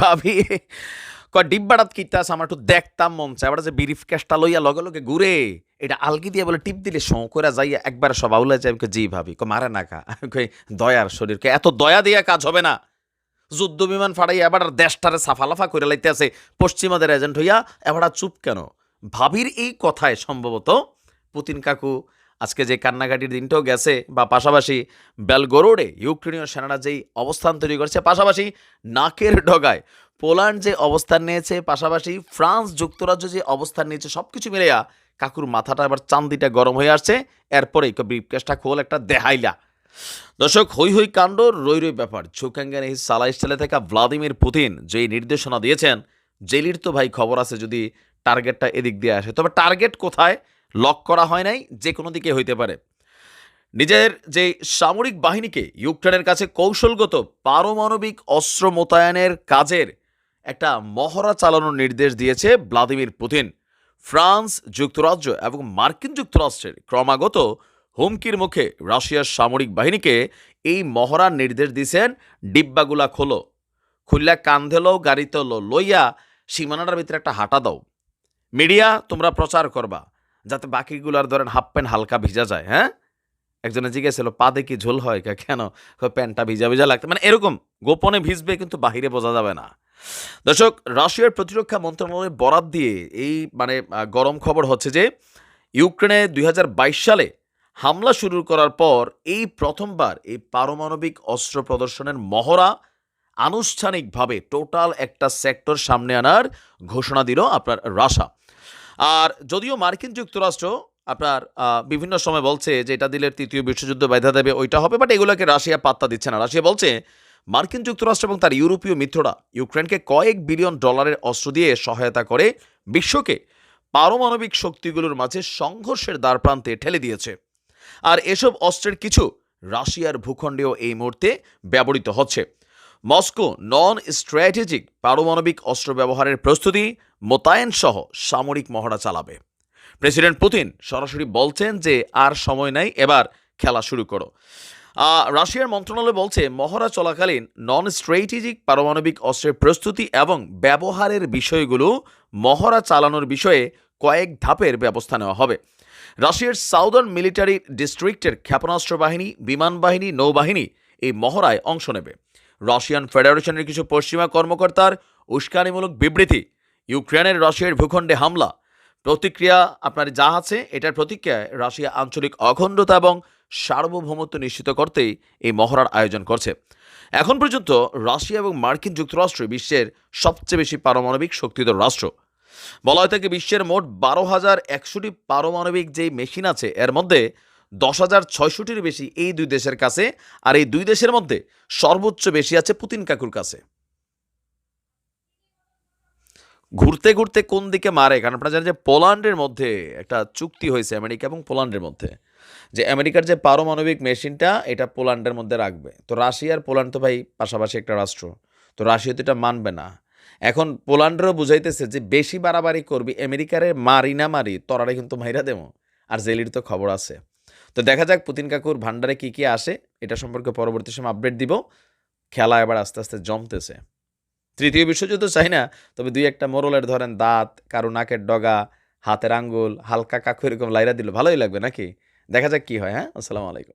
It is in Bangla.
ভাবি। কয় ডিব্বাটাত কিতা আছে আমার একটু দেখতাম মন চায় এবার যে বিরিফ ক্যাশটা লইয়া লগে লগে ঘুরে এটা আলগি দিয়ে বলে টিপ দিলে শো করে যাইয়া একবার সব আউলা যায় জি ভাবি কই মারে না কা কই দয়ার শরীর কই, এত দয়া দিয়া কাজ হবে না। যুদ্ধ বিমান ফাড়াইয়া এবার দেশটারে সাফালাফা করে লাইতে আছে পশ্চিমাদের এজেন্ট হইয়া এবার চুপ কেন? ভাবির এই কথায় সম্ভবত পুতিন কাকু আজকে যে কান্নাকাটির দিনটাও গেছে, বা পাশাপাশি বেলগোরোডে ইউক্রেনীয় সেনারা যেই অবস্থান তৈরি করছে, পাশাপাশি নাকের ডগায় পোল্যান্ড যে অবস্থান নিয়েছে, পাশাপাশি ফ্রান্স যুক্তরাজ্য যে অবস্থান নিয়েছে সব কিছু মিলেয়া কাকুর মাথাটা এবার চান্দিটা গরম হয়ে আসছে। এরপরেই ব্রিফকেসটা খোল একটা দেহাইলা। দর্শক, হই হই কাণ্ড, রই রই ব্যাপার। ঝুকাঙ্গান এই সালাই স্টাইলে থাকা ভ্লাদিমির পুতিন যে নির্দেশনা দিয়েছেন, জেলির তো ভাই খবর আছে যদি টার্গেটটা এদিক দিয়ে আসে। তবে টার্গেট কোথায়? লক করা হয় নাই, যে কোনো দিকে হইতে পারে। নিজের যে সামরিক বাহিনীকে ইউক্রেনের কাছে কৌশলগত পারমাণবিক অস্ত্র মোতায়েনের কাজের একটা মহড়া চালানোর নির্দেশ দিয়েছে ভ্লাদিমির পুতিন। ফ্রান্স যুক্তরাজ্য এবং মার্কিন যুক্তরাষ্ট্রের ক্রমাগত হুমকির মুখে রাশিয়ার সামরিক বাহিনীকে এই মহড়ার নির্দেশ দিয়েছেন, ডিব্বাগুলা খোলো, খুললা কান্ধে লো, গাড়িতে লইয়া সীমানাটার ভিতরে একটা হাঁটা দাও। মিডিয়া, তোমরা প্রচার করবা। যাতে বাকিগুলার ধরেন হাফ প্যান্ট হালকা ভিজা যায় হ্যাঁ? একজনে জিজ্ঞেসছিল পা দেখি ঝোল হয়? কা, কেন? প্যান্টটা ভিজা ভিজা লাগতে মানে এরকম, গোপনে ভিজবে কিন্তু বাহিরে বোঝা যাবে না। দর্শক, রাশিয়ার প্রতিরক্ষা মন্ত্রণালয়ের বরাত দিয়ে এই মানে গরম খবর হচ্ছে যে, ইউক্রেনে দুই হাজার বাইশ সালে হামলা শুরু করার পর এই প্রথমবার এই পারমাণবিক অস্ত্র প্রদর্শনের মহড়া আনুষ্ঠানিকভাবে টোটাল একটা সেক্টর সামনে আনার ঘোষণা দিল আপনার রাশা। আর যদিও মার্কিন যুক্তরাষ্ট্র আপনার বিভিন্ন সময় বলছে যে এটা দিলে তৃতীয় বিশ্বযুদ্ধ বাধা দেবে, ওইটা হবে বাট এগুলোকে রাশিয়া পাত্তা দিচ্ছে না। রাশিয়া বলছে, মার্কিন যুক্তরাষ্ট্র এবং তার ইউরোপীয় মিত্ররা ইউক্রেনকে কয়েক বিলিয়ন ডলারের অস্ত্র দিয়ে সহায়তা করে বিশ্বকে পারমাণবিক শক্তিগুলোর মাঝে সংঘর্ষের দ্বারপ্রান্তে ঠেলে দিয়েছে। আর এসব অস্ত্রের কিছু রাশিয়ার ভূখণ্ডেও এই মুহূর্তে ব্যবহৃত হচ্ছে। মস্কো নন স্ট্র্যাটেজিক পারমাণবিক অস্ত্র ব্যবহারের প্রস্তুতি মোতায়েন সহ সামরিক মহড়া চালাবে। প্রেসিডেন্ট পুতিন সরাসরি বলছেন যে আর সময় নাই, এবার খেলা শুরু করো। রাশিয়ার মন্ত্রণালয় বলছে, মহড়া চলাকালীন নন স্ট্র্যাটেজিক পারমাণবিক অস্ত্রের প্রস্তুতি এবং ব্যবহারের বিষয়গুলো মহড়া চালানোর বিষয়ে কয়েক ধাপের ব্যবস্থা নেওয়া হবে। রাশিয়ার সাউদার্ন মিলিটারি ডিস্ট্রিক্টের ক্ষেপণাস্ত্র বাহিনী, বিমান বাহিনী, নৌবাহিনী এই মহড়ায় অংশ নেবে। রাশিয়ান ফেডারেশনের কিছু পশ্চিমা কর্মকর্তার উস্কানিমূলক বিবৃতি ইউক্রেনের রাশিয়ার ভূখণ্ডে হামলা। প্রতিক্রিয়া, আপনার যা আছে, এটার প্রতিক্রিয়ায় রাশিয়া আঞ্চলিক অখণ্ডতা এবং সার্বভৌমত্ব নিশ্চিত করতেই এই মহড়ার আয়োজন করছে। এখন পর্যন্ত রাশিয়া এবং মার্কিন যুক্তরাষ্ট্র বিশ্বের সবচেয়ে বেশি পারমাণবিক শক্তিধর রাষ্ট্র। বলা হয় থাকে বিশ্বের মোট বারো হাজার একশোটি পারমাণবিক যেই মেশিন আছে, এর মধ্যে দশ হাজার ছয়শোটির বেশি এই দুই দেশের কাছে, আর এই দুই দেশের মধ্যে সর্বোচ্চ বেশি আছে পুতিন কাকুর কাছে। ঘুরতে ঘুরতে কোন দিকে মারে? কারণ আপনারা জানেন যে পোল্যান্ডের মধ্যে একটা চুক্তি হয়েছে আমেরিকা এবং পোল্যান্ডের মধ্যে, যে আমেরিকার যে পারমাণবিক মেশিনটা, এটা পোল্যান্ডের মধ্যে রাখবে। তো রাশিয়ার পোল্যান্ড তো ভাই পাশাপাশি একটা রাষ্ট্র, তো রাশিয়া তো এটা মানবে না। এখন পোল্যান্ডেরও বুঝাইতেছে যে বেশি বাড়াবাড়ি করবি, আমেরিকারে মারি না মারি, তরারে কিন্তু মাইরা দেবো। আর জেলির তো খবর আছে। তো দেখা যাক পুতিন কাকুর ভান্ডারে কি কি আসে, এটা সম্পর্কে পরবর্তী সময় আপডেট দিব। খেলা এবার আস্তে আস্তে জমতেছে। তৃতীয় বিশ্বযুদ্ধ চাই না, তবে দুই একটা মোরলের ধরেন দাঁত, কারও নাকের ডগা, হাতের আঙ্গুল, হালকা কাকু এরকম লাইরা দিল, ভালোই লাগবে নাকি? দেখা যাক কি হয় হ্যাঁ? আসসালামু আলাইকুম।